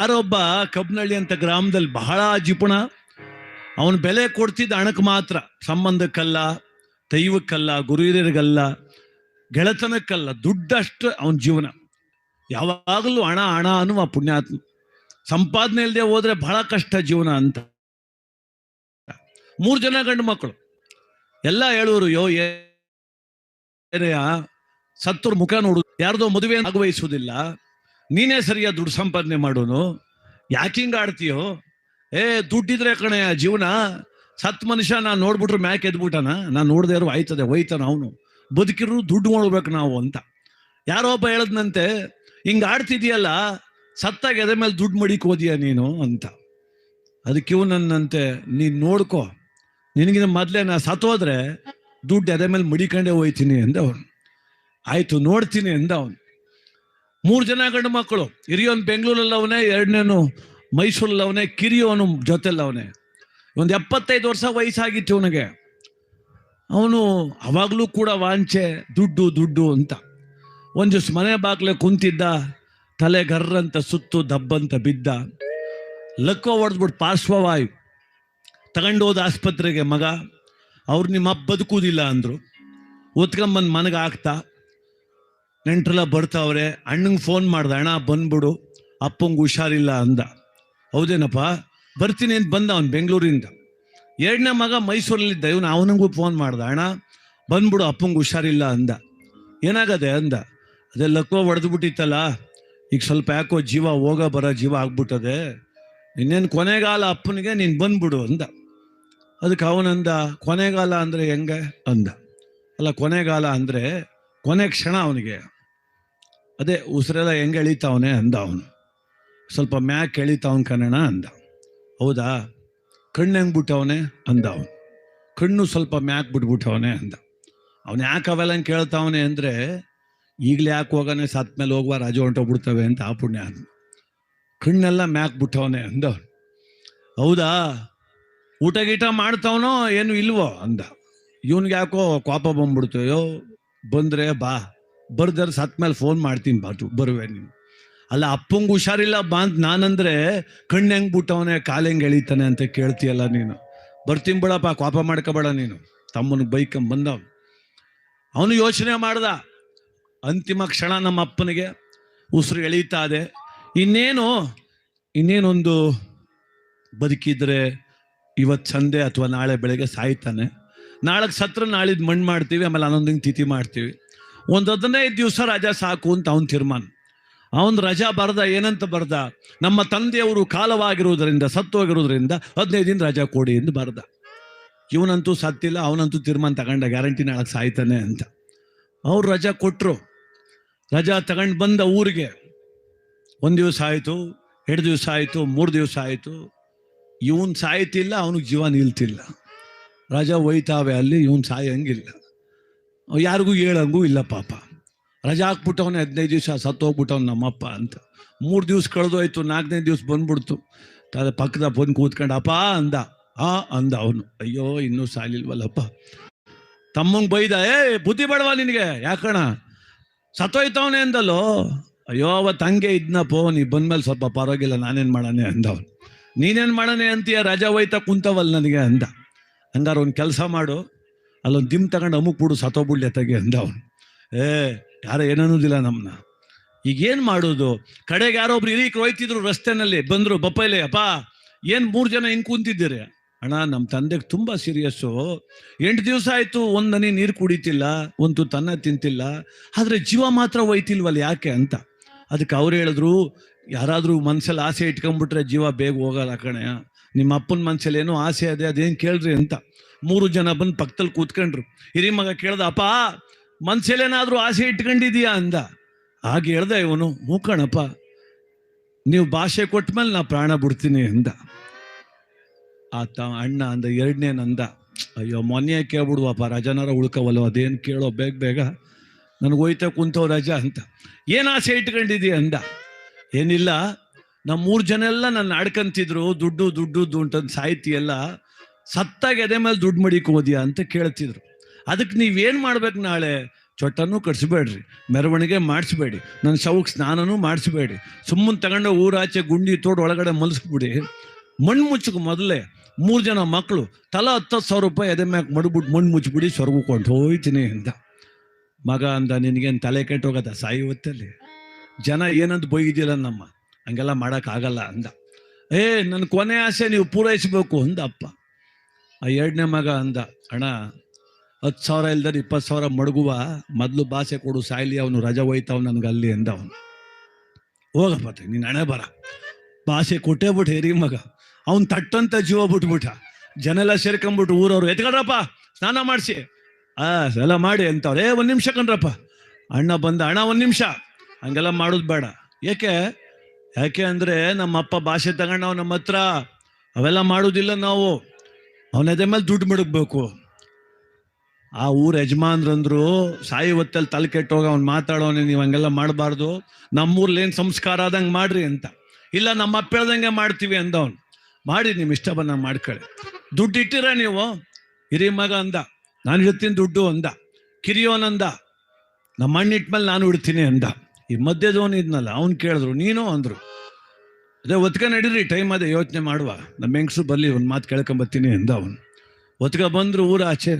ಯಾರೊಬ್ಬ ಕಬ್ನಳ್ಳಿ ಅಂತ ಗ್ರಾಮದಲ್ಲಿ ಬಹಳ ಜಿಪುಣ ಅವನು ಬೆಲೆ ಕೊಡ್ತಿದ್ದ ಹಣಕ್ಕೆ ಮಾತ್ರ. ಸಂಬಂಧಕ್ಕಲ್ಲ, ದೈವಕ್ಕಲ್ಲ ಗುರು ಹಿರಿಯರಿಗಲ್ಲ ಗೆಳೆತನಕ್ಕಲ್ಲ, ದುಡ್ಡಷ್ಟು ಅವನ ಜೀವನ. ಯಾವಾಗಲೂ ಹಣ ಹಣ ಅನ್ನುವ ಪುಣ್ಯಾತ್ಮ. ಸಂಪಾದನೆ ಇಲ್ಲದೆ ಹೋದ್ರೆ ಬಹಳ ಕಷ್ಟ ಜೀವನ ಅಂತ. ಮೂರು ಜನ ಗಂಡು ಮಕ್ಕಳು ಎಲ್ಲ ಹೇಳುವರು ಯೋ ಏನೆಯ ಸತ್ತೂರ್ ಮುಖ ನೋಡು. ಯಾರ್ದೋ ಮದುವೆ ಭಾಗವಹಿಸುವುದಿಲ್ಲ ನೀನೇ ಸರಿಯಾ ದುಡ್ಡು ಸಂಪಾದನೆ ಮಾಡೋನು? ಯಾಕೆ ಹಿಂಗ ಆಡ್ತೀಯೋ? ಏ, ದುಡ್ಡಿದ್ರೆ ಕಣೆ ಜೀವನ ಸತ್ ಮನುಷ್ಯ ನಾನು ನೋಡ್ಬಿಟ್ರು ಮ್ಯಾಕ್ ಎದ್ಬಿಟ್ಟನ? ನಾನು ನೋಡ್ದೆ ಇರೋ ಆಯ್ತದೆ, ಹೋಯ್ತಾನ ಅವನು. ಬದುಕಿರು ದುಡ್ಡು ಮಾಡ್ಬೇಕು ನಾವು ಅಂತ. ಯಾರೋ ಒಬ್ಬ ಹೇಳದ್ನಂತೆ, ಹಿಂಗ ಆಡ್ತಿದ್ಯಲ್ಲ, ಸತ್ತಾಗ ಎದೆ ಮೇಲೆ ದುಡ್ಡು ಮಡಿಕ್ ಹೋದಿಯ ನೀನು? ಅಂತ. ಅದಕ್ಕೆ ಇವನನ್ನಂತೆ ನೀನ್ ನೋಡ್ಕೋ. ನಿನಗಿನ ಮೊದಲೇ ನಾ ಸತ್ತೋದ್ರೆ ದುಡ್ಡು ಎದೆ ಮೇಲೆ ಮಡಿಕೊಂಡೇ ಹೋಯ್ತೀನಿ ಅಂದ ಅವನು ಆಯ್ತು, ನೋಡ್ತೀನಿ ಅಂದ ಅವನು ಮೂರು ಜನ ಗಂಡು ಮಕ್ಕಳು ಹಿರಿಯೋನ್ ಬೆಂಗಳೂರಲ್ಲಿ ಅವನೇ ಎರಡನೇನು ಮೈಸೂರಲ್ಲಿ ಅವನೇ ಕಿರಿಯೋನು ಜೊತೆಲ್ಲ ಅವನೇ ಒಂದು ಎಪ್ಪತ್ತೈದು ವರ್ಷ ವಯಸ್ಸಾಗಿತ್ತು ಅವನಿಗೆ ಅವನು ಅವಾಗಲೂ ಕೂಡ ವಾಂಚೆ, ದುಡ್ಡು ದುಡ್ಡು ಅಂತ. ಒಂದು ಮನೆ ಬಾಗ್ಲೆ ಕುಂತಿದ್ದ, ತಲೆ ಗರ್ರಂತ, ಸುತ್ತು, ದಬ್ಬಂತ ಬಿದ್ದ. ಲಕ್ಕೋ ಹೊಡೆದ್ಬಿಟ್ಟು ಪಾರ್ಶ್ವವಾಯು ತಗೊಂಡು ಹೋದ ಆಸ್ಪತ್ರೆಗೆ ಮಗ, ಅವ್ರು ನಿಮ್ಮ ಬದುಕುವುದಿಲ್ಲ ಅಂದ್ರು. ಒತ್ಕೊಂಬಂದು ಮನೆಗೆ ಹಾಕ್ತಾ ನೆಂಟ್ರೆಲ್ಲ ಬರ್ತಾವ್ರೆ, ಅಣ್ಣಂಗೆ ಫೋನ್ ಮಾಡ್ದೆ, ಅಣ್ಣ ಬಂದ್ಬಿಡು, ಅಪ್ಪಂಗೆ ಹುಷಾರಿಲ್ಲ ಅಂದ. ಹೌದೇನಪ್ಪ? ಬರ್ತೀನಿ ಅಂತ ಬಂದ ಅವನು ಬೆಂಗಳೂರಿಂದ. ಎರಡನೇ ಮಗ ಮೈಸೂರಲ್ಲಿದ್ದ, ಇವನು ಅವನಿಗೂ ಫೋನ್ ಮಾಡ್ದೆ, ಅಣ್ಣ, ಬಂದ್ಬಿಡು, ಅಪ್ಪಂಗೆ ಹುಷಾರಿಲ್ಲ ಅಂದ. ಏನಾಗದೆ ಅಂದ ಅದೇ ಲಕ್ಕೋ ಹೊಡೆದ್ಬಿಟ್ಟಿತ್ತಲ್ಲ ಈಗ ಸ್ವಲ್ಪ ಯಾಕೋ ಜೀವ ಹೋಗ ಬರೋ ಜೀವ ಆಗ್ಬಿಟ್ಟದೆ, ಇನ್ನೇನು ಕೊನೆಗಾಲ ಅಪ್ಪನಿಗೆ ನೀನು ಬಂದ್ಬಿಡು ಅಂದ. ಅದಕ್ಕೆ ಅವನಂದ, ಕೊನೆಗಾಲ ಅಂದರೆ ಹೆಂಗೆ? ಅಂದ. ಅಲ್ಲ, ಕೊನೆಗಾಲ ಅಂದರೆ, ಕೊನೆ ಕ್ಷಣ ಅವನಿಗೆ ಅದೇ ಉಸಿರೆಲ್ಲ ಹೆಂಗೆ ಎಳಿತಾವನೆ ಅಂದ ಅವನು. ಸ್ವಲ್ಪ ಮ್ಯಾಕ್ ಎಳಿತಾವನ್ ಕನ್ನಡ ಅಂದ. ಹೌದಾ? ಕಣ್ಣು ಹೆಂಗೆ ಬಿಟ್ಟವನೆ ಅಂದ ಅವನು. ಕಣ್ಣು ಸ್ವಲ್ಪ ಮ್ಯಾಕ್ ಬಿಟ್ಬಿಟ್ಟವನೆ ಅಂದ. ಅವನು ಯಾಕೆ ಅವೆಲ್ಲ ಹಂಗೆ ಕೇಳ್ತಾವನೆ ಅಂದರೆ, ಈಗಲೇ ಯಾಕೆ ಹೋಗಾನೆ ಸತ್ ಮೇಲೆ ಹೋಗುವ ರಾಜು ಹೊಂಟೋಗ್ಬಿಡ್ತವೆ ಅಂತ ಆ ಪುಣ್ಯ ಅಂದ. ಕಣ್ಣೆಲ್ಲ ಮ್ಯಾಕ್ ಬಿಟ್ಟವನೆ ಅಂದ ಹೌದಾ? ಊಟ ಗೀಟ ಮಾಡ್ತಾವನೋ ಏನು ಇಲ್ವೋ ಅಂದ. ಇವನ್ಗೆ ಯಾಕೋ ಕೋಪ ಬಂದ್ಬಿಡ್ತು ಅಯ್ಯೋ ಬಂದ್ರೆ ಬಾ. ಬರ್ದಾರ ಸತ್ ಮೇಲೆ ಫೋನ್ ಮಾಡ್ತೀನಿ ಬಾಟು ಬರುವೆ ನೀನು. ಅಲ್ಲ, ಅಪ್ಪಂಗೆ ಹುಷಾರಿಲ್ಲ ಬಾ ಅಂತ ನಾನಂದ್ರೆ ಕಣ್ಣು ಹೆಂಗೆ ಬಿಟ್ಟವನೆ, ಕಾಲು ಹೆಂಗೆ ಎಳಿತಾನೆ ಅಂತ ಕೇಳ್ತೀಯಲ್ಲ ನೀನು. ಬರ್ತೀನಿ ಬಿಡಪ್ಪ ಕೋಪ ಮಾಡ್ಕೋಬೇಡ ನೀನು. ತಮ್ಮನ ಬೈಕಂಬ ಬಂದವ್ ಅವನು ಯೋಚನೆ ಮಾಡ್ದ. ಅಂತಿಮ ಕ್ಷಣ ನಮ್ಮ ಅಪ್ಪನಿಗೆ ಉಸಿರು ಎಳೀತಾ ಇದೆ. ಇನ್ನೇನು, ಇನ್ನೇನೊಂದು ಬದುಕಿದ್ರೆ ಇವತ್ತು ಸಂದೆ ಅಥವಾ ನಾಳೆ ಬೆಳಗ್ಗೆ ಸಾಯ್ತಾನೆ. ನಾಳೆಗೆ ಸತ್ರ ನಾಳಿದ್ ಮಣ್ಣು ಮಾಡ್ತೀವಿ, ಆಮೇಲೆ ಹನ್ನೊಂದು ತಿಥಿ ಮಾಡ್ತೀವಿ. ಒಂದು ಹದಿನೈದು ದಿವಸ ರಜಾ ಸಾಕು ಅಂತ ಅವನ ತೀರ್ಮಾನ. ಅವನು ರಜಾ ಬರ್ದ ಏನಂತ ಬರ್ದ? ನಮ್ಮ ತಂದೆಯವರು ಕಾಲವಾಗಿರುವುದರಿಂದ ಸತ್ತೋಗಿರೋದ್ರಿಂದ ಹದಿನೈದು ದಿನ ರಜಾ ಕೊಡಿ ಎಂದು ಬರ್ದ. ಇವನಂತೂ ಸತ್ತಿಲ್ಲ, ಅವನಂತೂ ತೀರ್ಮಾನ ತಗೊಂಡ ಗ್ಯಾರಂಟಿ ನಾಳೆ ಸಾಯ್ತಾನೆ ಅಂತ. ಅವ್ರು ರಜಾ ಕೊಟ್ಟರು ರಜಾ ತಗೊಂಡು ಬಂದ ಊರಿಗೆ ಒಂದು ದಿವಸ ಆಯಿತು, ಎರಡು ದಿವಸ ಆಯಿತು, ಮೂರು ದಿವಸ ಆಯಿತು. ಇವನ್ ಸಾಯ್ತಿಲ್ಲ, ಅವನಿಗೆ ಜೀವ ನಿಲ್ತಿಲ್ಲ. ರಜಾ ಒಯ್ತಾವೆ ಅಲ್ಲಿ, ಇವನ್ ಸಾಯಂಗಿಲ್ಲ. ಯಾರಿಗೂ ಹೇಳಂಗೂ ಇಲ್ಲ ಪಾಪ. ರಜಾ ಹಾಕ್ಬಿಟ್ಟವನೇ ಹದಿನೈದು ದಿವಸ ಸತ್ತೋಗ್ಬಿಟ್ಟವ್ನು ನಮ್ಮಪ್ಪ ಅಂತ. ಮೂರು ದಿವ್ಸ ಕಳೆದೋಯ್ತು ನಾಲ್ಕನೇ ದಿವ್ಸ ಬಂದ್ಬಿಡ್ತು. ತಾದ ಪಕ್ಕದ ಬಂದು ಕೂತ್ಕೊಂಡು, ಅಪ್ಪ, ಅಂದ. ಆ, ಅಂದ ಅವನು. ಅಯ್ಯೋ, ಇನ್ನೂ ಸಾಲಿಲ್ವಲ್ಲಪ್ಪ ತಮ್ಮಂಗೆ ಬೈದ, ಏ, ಬುದ್ಧಿ ಬೇಡವಾ ನಿನಗೆ? ಯಾಕಣ? ಸತ್ತೋಯ್ತವನೇ ಅಂದಲ್ಲೋ? ಅಯ್ಯೋ ಅವತ್ತು ಹಂಗೆ ಇದ್ನಪ್ಪೋ ನೀ ಬಂದ್ಮೇಲೆ ಸ್ವಲ್ಪ ಪರವಾಗಿಲ್ಲ, ನಾನೇನು ಮಾಡಾನೆ ಅಂದವನು ನೀನೇನು ಮಾಡಾನೆ ಅಂತೀಯ? ರಜಾ ಹೋಯ್ತಾ ಕುಂತವಲ್ಲ ನನಗೆ? ಅಂದ. ಹಂಗಾರೆ ಒಂದು ಕೆಲಸ ಮಾಡು. ಅಲ್ಲೊಂದು ದಿಮ್ ತಗೊಂಡು ಅಮುಕ್ ಬಿಡು ಸತ್ತೋಗ್ಬಿಡ್ಲಿ ತಗೆ ಅಂದ ಅವನು. ಏ, ಯಾರ ಏನನ್ನೋದಿಲ್ಲ ನಮ್ಮನ್ನ ಈಗೇನು ಮಾಡೋದು? ಕಡೆಗೆ ಯಾರೋ ಒಬ್ರು ಇರೀಕ್ ಹೋಯ್ತಿದ್ರು ರಸ್ತೆನಲ್ಲಿ, ಬಂದ್ರು, ಬಪ್ಪೈಲೆ, ಅಪ್ಪ, ಏನು ಮೂರು ಜನ ಹಿಂಗೆ ಕುಂತಿದ್ದೀರಿ? ಅಣ್ಣ ನಮ್ಮ ತಂದೆಗೆ ತುಂಬ ಸೀರಿಯಸ್ಸು. ಎಂಟು ದಿವಸ ಆಯಿತು, ಒಂದು ನೀರು ಕುಡಿತಿಲ್ಲ, ಒಂದು ತನ್ನ ತಿಂತಿಲ್ಲ. ಆದರೆ ಜೀವ ಮಾತ್ರ ಹೋಯ್ತಿಲ್ವಲ್ಲ ಯಾಕೆ ಅಂತ. ಅದಕ್ಕೆ ಅವ್ರು ಹೇಳಿದ್ರು, ಯಾರಾದರೂ ಮನ್ಸಲ್ಲಿ ಆಸೆ ಇಟ್ಕೊಂಡ್ಬಿಟ್ರೆ ಜೀವ ಬೇಗ ಹೋಗಲ್ಲ ಕಣೆ. ನಿಮ್ಮ ಅಪ್ಪನ ಮನ್ಸಲ್ಲಿ ಏನೋ ಆಸೆ ಅದೇ, ಅದೇನು ಕೇಳ್ರಿ ಅಂತ. ಮೂರು ಜನ ಬಂದು ಪಕ್ಕದಲ್ಲಿ ಕೂತ್ಕೊಂಡ್ರು. ಹಿರಿ ಮಗ ಕೇಳ್ದ, ಅಪ್ಪ, ಮನ್ಸಲ್ಲೇನಾದ್ರೂ ಆಸೆ ಇಟ್ಕೊಂಡಿದೀಯಾ ಅಂದ. ಹಾಗೆ ಹೇಳ್ದ, ಇವನು, ಮೂಕಣಪ್ಪ, ನೀವು ಭಾಷೆ ಕೊಟ್ಟ ಮೇಲೆ ನಾ ಪ್ರಾಣ ಬಿಡ್ತೀನಿ ಅಂದ. ಆತ ಅಣ್ಣ ಅಂದ, ಎರಡನೇ ನಂದ. ಅಯ್ಯೋ, ಮೊನ್ನೆ ಕೇಳ್ಬಿಡುವಪ್ಪ ರಜನಾರ ಉಳ್ಕವಲ್ಲ ಅದೇನು ಕೇಳೋ ಬೇಗ ಬೇಗ ನನಗೆ ಹೋಯ್ತಾ ಕುಂತವ್ ರಜಾ ಅಂತ. ಏನು ಆಸೆ ಇಟ್ಕೊಂಡಿದ್ದೀಯ? ಅಂದ. ಏನಿಲ್ಲ ನಮ್ಮ ಮೂರು ಜನ ಎಲ್ಲ ನನ್ನ ಆಡ್ಕಂತಿದ್ರು, ದುಡ್ಡು ದುಡ್ಡು ದುಡ್ಡು ಸಾಹಿತಿ ಎಲ್ಲ ಸತ್ತಾಗ ಎದೆ ಮೇಲೆ ದುಡ್ಡು ಮಡಿಕ್ ಓದ್ಯಾ ಅಂತ ಕೇಳ್ತಿದ್ರು. ಅದಕ್ಕೆ ನೀವೇನು ಮಾಡ್ಬೇಕು ನಾಳೆ? ಚೊಟ್ಟನೂ ಕಟ್ಸ್ಬೇಡ್ರಿ, ಮೆರವಣಿಗೆ ಮಾಡಿಸ್ಬೇಡಿ ನನ್ನ ಶವಕ್ಕೆ ಸ್ನಾನನೂ ಮಾಡಿಸ್ಬೇಡಿ, ಸುಮ್ಮನೆ ತಗೊಂಡು ಊರಾಚೆ ಗುಂಡಿ ತೋಡು ಒಳಗಡೆ ಮಲಸ್ಬಿಡಿ. ಮಣ್ಣು ಮುಚ್ಚಕ್ಕೆ ಮೊದಲೇ ಮೂರು ಜನ ಮಕ್ಕಳು ತಲಾ ಹತ್ತು ಸಾವಿರ ರೂಪಾಯಿ ಎದೆ ಮ್ಯಾಕ್ ಮಡ್ಬಿಟ್ಟು ಮಣ್ಣು ಮುಚ್ಚಿಬಿಡಿ ಸ್ವರ್ಗಕೊಂಡು ಹೋಯ್ತೀನಿ ಅಂತ ಮಗ ಅಂದ, ನಿನಗೇನು ತಲೆ ಕೆಟ್ಟೋಗದ ಸಾಯಿ ಹೊತ್ತಲ್ಲಿ. ಜನ ಏನಂತ ಬೈದಿಲ್ಲ ನಮ್ಮ, ಹಂಗೆಲ್ಲ ಮಾಡೋಕ್ಕಾಗಲ್ಲ ಅಂದ. ಏ ನನ್ನ ಕೊನೆ ಆಸೆ ನೀವು ಪೂರೈಸಬೇಕು ಅಂದ ಅಪ್ಪ ಆ ಎರಡನೇ ಮಗ ಅಂದ, ಅಣ್ಣ, ಹತ್ತು ಸಾವಿರ ಇಲ್ದರೆ ಇಪ್ಪತ್ತು ಸಾವಿರ ಮಡಗುವ, ಮೊದಲು ಭಾಷೆ ಕೊಡು, ಸಾಯ್ಲಿ, ಅವನು ರಜಾ ಹೋಯ್ತಾವ್ ನನ್ಗೆ ಅಲ್ಲಿ ಅಂದ ಅವನು. ಹೋಗಪ್ಪ ನೀನು ಹಣೆ ಬರ. ಭಾಷೆ ಕೊಟ್ಟೇ ಬಿಟ್ಟು ಹೇರಿ ಮಗ. ಅವ್ನು ತಟ್ಟಂತ ಜೀವ ಬಿಟ್ಬಿಟ್ಟ. ಜನ ಎಲ್ಲ ಸೇರ್ಕೊಂಬಿಟ್ಟು ಊರವ್ರು, ಎತ್ಕೊಂಡ್ರಪ್ಪ, ಸ್ನಾನ ಮಾಡಿಸಿ. ಆ, ಎಲ್ಲ ಮಾಡಿ ಅಂತವ್ರೆ, ಏ, ಒಂದು ನಿಮಿಷ ಕಣ್ರಪ್ಪ. ಅಣ್ಣ ಬಂದ, ಅಣ್ಣ, ಒಂದು ನಿಮಿಷ. ಹಂಗೆಲ್ಲ ಮಾಡೋದು ಬೇಡ. ಏಕೆ? ಯಾಕೆ ಅಂದರೆ ನಮ್ಮಪ್ಪ ಭಾಷೆ ತಗೊಂಡವ್ ನಮ್ಮ ಹತ್ರ ಅವೆಲ್ಲ ಮಾಡೋದಿಲ್ಲ ನಾವು. ಅವನ ಎದೆ ಮೇಲೆ ದುಡ್ಡು ಮಡಗ್ಬೇಕು. ಆ ಊರ ಯಜಮಾನ್ರಂದ್ರು ಸಾಯಿ ಹೊತ್ತಲ್ಲಿ ತಲೆ ಕೆಟ್ಟೋಗಿ ಅವ್ನು ಮಾತಾಡೋನೆ ನೀವು ಹಂಗೆಲ್ಲ ಮಾಡಬಾರ್ದು. ನಮ್ಮೂರ್ಲಿ ಏನು ಸಂಸ್ಕಾರ ಆದಂಗೆ ಮಾಡ್ರಿ ಅಂತ. ಇಲ್ಲ, ನಮ್ಮ ಅಪ್ಪ ಹೇಳ್ದಂಗೆ ಮಾಡ್ತೀವಿ ಅಂದವನು. ಮಾಡಿ ನಿಮ್ಮ ಇಷ್ಟ ಬಂದ ಮಾಡ್ಕೊಳ್ಳಿ. ದುಡ್ಡು ಇಟ್ಟಿರ ನೀವು? ಹಿರಿ ಮಗ ಅಂದ. ನಾನು ಇಡ್ತೀನಿ ದುಡ್ಡು ಅಂದ. ಕಿರಿಯೋನಂದ ನಮ್ಮ ಅಣ್ಣ ಇಟ್ಮೇಲೆ ನಾನು ಇಡ್ತೀನಿ ಅಂದ. ಈ ಮಧ್ಯದವನು ಇದ್ನಲ್ಲ, ಅವ್ನು ಕೇಳಿದ್ರು, ನೀನು ಅಂದ್ರು. ಅದೇ ಒತ್ಕ ನಡೀರಿ ಟೈಮ್ ಅದೇ, ಯೋಚನೆ ಮಾಡುವ. ನಮ್ಮ ಹೆಂಗಸು ಬರ್ಲಿ, ಒಂದು ಮಾತು ಕೇಳ್ಕೊಂಬತ್ತೀನಿ ಅಂದ ಅವನು. ಒತ್ಕ ಬಂದ್ರು ಊರ ಆಚೆ,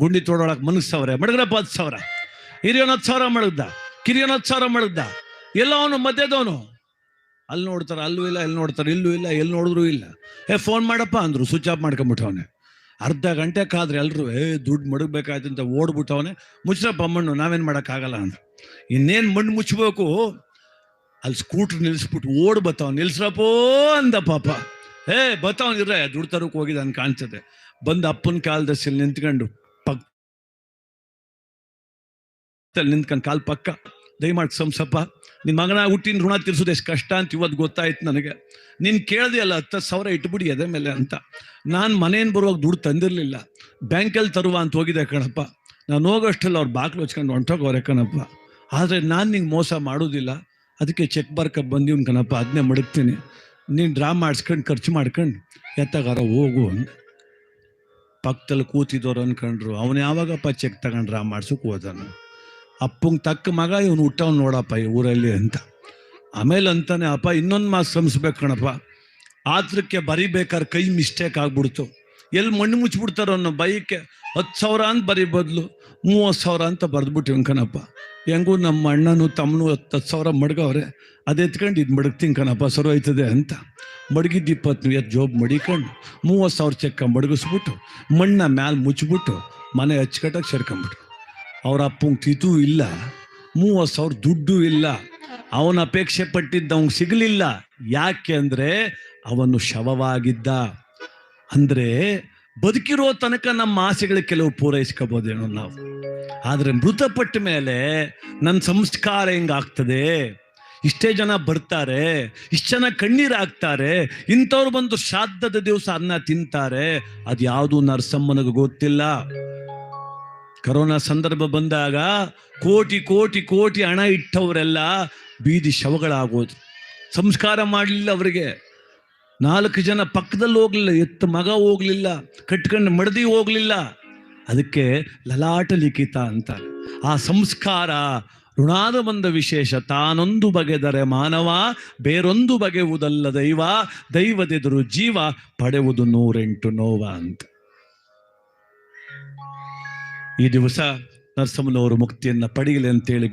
ಗುಂಡಿ ತೋಡೊಳಗೆ ಸಾವಿರ ಮಡಗ್ರಪ್ಪ ಹತ್ತು ಸಾವಿರ. ಹಿರಿಯನ ಹತ್ತು ಸಾವಿರ ಮಡಗ್ದ. ಕಿರಿಯನ ಹತ್ತು ಸಾವಿರ ಮಡಗ್ದ. ಎಲ್ಲ ಅವನು ಮಧ್ಯದವನು ಅಲ್ಲಿ ನೋಡ್ತಾರೆ, ಅಲ್ಲೂ ಇಲ್ಲ ಎಲ್ಲಿ ನೋಡ್ತಾರೆ, ಇಲ್ಲೂ ಇಲ್ಲ, ಎಲ್ಲಿ ನೋಡಿದ್ರು ಇಲ್ಲ. ಏ ಫೋನ್ ಮಾಡಪ್ಪ ಅಂದ್ರು ಸ್ವಿಚ್ ಆಫ್ ಮಾಡ್ಕೊಂಬಿಟ್ಟವನೆ. ಅರ್ಧ ಗಂಟೆ ಕಾದ್ರೆ ಎಲ್ಲರೂ ಏ, ದುಡ್ಡು ಮಡಗ್ಬೇಕಾಯ್ತು ಅಂತ ಓಡ್ಬಿಟ್ಟವನೆ. ಮುಚ್ಚರಪ್ಪ ಮಣ್ಣು ನಾವೇನು ಮಾಡೋಕ್ಕಾಗಲ್ಲ ಅಂದ್ರು. ಇನ್ನೇನು ಮಣ್ಣು ಮುಚ್ಚಬೇಕು ಅಲ್ಲಿ ಸ್ಕೂಟ್ರ್ ನಿಲ್ಲಿಸ್ಬಿಟ್ಟು ಓಡ್ ಬತ್ತಾವ್ ನಿಲ್ಸ್ರಪ್ಪೋ ಅಂದ ಪಾಪ. ಏ ಬತ್ತಾವ್ ಇರ್ರೆ, ದುಡ್ಡು ತರಕ್ಕೆ ಹೋಗಿದ ಅಂತ ಕಾಣ್ತದೆ. ಬಂದ ಅಪ್ಪನ ಕಾಲದಲ್ಲಿ ನಿಂತ್ಕೊಂಡು ಪಕ್ ನಿಂತ್ಕೊಂಡು ಕಾಲ್ ಪಕ್ಕ. ದಯಮಾಡಿ ಸಂಸಪ್ಪ ನಿನ್ನ ಮಗನ ಹುಟ್ಟಿನ ಋಣ ತೀರಿಸೋದು ಎಷ್ಟು ಕಷ್ಟ ಅಂತ ಇವತ್ತು ಗೊತ್ತಾಯ್ತು ನನಗೆ. ನೀನು ಕೇಳ್ದೆ ಅಲ್ಲ ಹತ್ತು ಸಾವಿರ ಇಟ್ಬಿಡಿ ಅದೇ ಮೇಲೆ ಅಂತ. ನಾನು ಮನೆಯಿಂದ ಬರುವಾಗ ದುಡ್ಡು ತಂದಿರಲಿಲ್ಲ. ಬ್ಯಾಂಕಲ್ಲಿ ತರುವ ಅಂತ ಹೋಗಿದೆ ಕಣಪ್ಪ. ನಾನು ಹೋಗೋಷ್ಟಲ್ಲ ಅವ್ರು ಬಾಕ್ಲು ಹಚ್ಕೊಂಡು ಹೊಂಟೋಗವ್ರೆ ಕಣಪ್ಪ. ಆದರೆ ನಾನು ನಿಂಗೆ ಮೋಸ ಮಾಡೋದಿಲ್ಲ. ಅದಕ್ಕೆ ಚೆಕ್ ಬರ್ಕ ಬಂದಿವ್ನು ಕಣಪ್ಪ ಅದನ್ನೇ ಮಡಗ್ತೀನಿ. ನೀನು ಡ್ರಾ ಮಾಡಿಸ್ಕೊಂಡು, ಖರ್ಚು ಮಾಡ್ಕೊಂಡು ಎತ್ತಗಾರ ಹೋಗು ಅಂತ. ಪಕ್ಕದಲ್ಲಿ ಕೂತಿದ್ದವ್ರು ಅನ್ಕೊಂಡ್ರು, ಅವನು ಯಾವಾಗಪ್ಪ ಚೆಕ್ ತಗೊಂಡು ಡ್ರಾ ಮಾಡ್ಸೋಕೆ ಹೋದನು? ಅಪ್ಪಂಗೆ ತಕ್ಕ ಮಗ, ಇವನು ಹುಟ್ಟವ್ನು ನೋಡಪ್ಪ ಈ ಊರಲ್ಲಿ ಅಂತ. ಆಮೇಲೆ ಅಂತಾನೆ, ಅಪ್ಪ, ಇನ್ನೊಂದು ಮಾತು ಶ್ರಮಿಸ್ಬೇಕು ಕಣಪ್ಪ. ಆತ್ರಕ್ಕೆ ಬರಿಬೇಕಾದ್ರೆ ಕೈ ಮಿಸ್ಟೇಕ್ ಆಗ್ಬಿಡ್ತು. ಎಲ್ಲಿ ಮಣ್ಣು ಮುಚ್ಚಿಬಿಡ್ತಾರೋ ಅನ್ನೋ ಬೈಕ್ ಹತ್ತು ಸಾವಿರ ಅಂತ ಬರೀ ಬದಲು, ಮೂವತ್ತು ಸಾವಿರ ಅಂತ ಬರೆದ್ಬಿಟ್ಟಿವ್ ಕಣಪ್ಪ. ಹೆಂಗೂ ನಮ್ಮ ಅಣ್ಣನು ತಮ್ಮನು ಹತ್ತು ಹತ್ತು ಸಾವಿರ ಮಡ್ಗವ್ರೆ, ಅದು ಎತ್ಕೊಂಡು ಇದು ಮಡಗ್ತೀನಿ ಕಣಪ್ಪ, ಸರು ಹೋಯ್ತದೆ ಅಂತ. ಮಡಗಿದ್ದು ಇಪ್ಪತ್ತು ಎತ್ತು ಜೋಬ್ ಮಡಿಕೊಂಡು ಮೂವತ್ತು ಸಾವಿರ ಚೆಕ್ಕ ಮಡಗಿಸ್ಬಿಟ್ಟು, ಮಣ್ಣ ಮ್ಯಾಲೆ ಮುಚ್ಚಿಬಿಟ್ಟು ಮನೆ ಹಚ್ಕಟ್ಟಕ್ಕೆ ಸೇರ್ಕೊಂಬಿಟ್ರು. ಅವ್ರ ಅಪ್ಪಂಗೆ ತಿತೂ ಇಲ್ಲ, ಮೂವತ್ತು ಸಾವಿರ ದುಡ್ಡು ಇಲ್ಲ. ಅವನ ಅಪೇಕ್ಷೆ ಪಟ್ಟಿದ್ದ ಅವ್ನಿಗೆ ಸಿಗಲಿಲ್ಲ. ಯಾಕೆ ಅಂದರೆ ಅವನು ಶವವಾಗಿದ್ದ. ಅಂದರೆ ಬದುಕಿರೋ ತನಕ ನಮ್ಮ ಆಸೆಗಳು ಕೆಲವು ಪೂರೈಸ್ಕೋಬೋದೇನೋ ನಾವು. ಆದರೆ ಮೃತಪಟ್ಟ ಮೇಲೆ ನನ್ನ ಸಂಸ್ಕಾರ ಹೆಂಗಾಗ್ತದೆ? ಇಷ್ಟೇ ಜನ ಬರ್ತಾರೆ, ಇಷ್ಟು ಜನ ಕಣ್ಣೀರು ಹಾಕ್ತಾರೆ ಇಂಥವ್ರು ಬಂದು ಶ್ರಾದ್ದದ ದಿವಸ ಅನ್ನ ತಿಂತಾರೆ, ಅದು ಯಾವುದು ನರಸಮ್ಮನಿಗೆ ಗೊತ್ತಿಲ್ಲ. ಕರೋನಾ ಸಂದರ್ಭ ಬಂದಾಗ ಕೋಟಿ ಕೋಟಿ ಕೋಟಿ ಹಣ ಇಟ್ಟವರೆಲ್ಲ ಬೀದಿ ಶವಗಳಾಗೋದು ಸಂಸ್ಕಾರ ಮಾಡಲಿಲ್ಲ ಅವರಿಗೆ. ನಾಲ್ಕು ಜನ ಪಕ್ಕದಲ್ಲಿ ಹೋಗ್ಲಿಲ್ಲ, ಎತ್ತ ಮಗ ಹೋಗ್ಲಿಲ್ಲ, ಕಟ್ಕೊಂಡು ಮಡದಿ ಹೋಗ್ಲಿಲ್ಲ. ಅದಕ್ಕೆ ಲಲಾಟ ಲಿಖಿತ ಅಂತಾರೆ. ಆ ಸಂಸ್ಕಾರ ಋಣಾದ ಬಂದ ವಿಶೇಷ, ತಾನೊಂದು ಬಗೆದರೆ ಮಾನವ, ಬೇರೊಂದು ಬಗೆಯುವುದಲ್ಲ ದೈವ, ದೈವದೆದುರು ಜೀವ ಪಡೆಯುವುದು ನೂರೆಂಟು ನೋವ ಅಂತ. ಈ ದಿವಸ ನರಸಮ್ಮನವರು ಮುಕ್ತಿಯನ್ನ ಪಡೆಯಲಿ ಅಂತೇಳಿ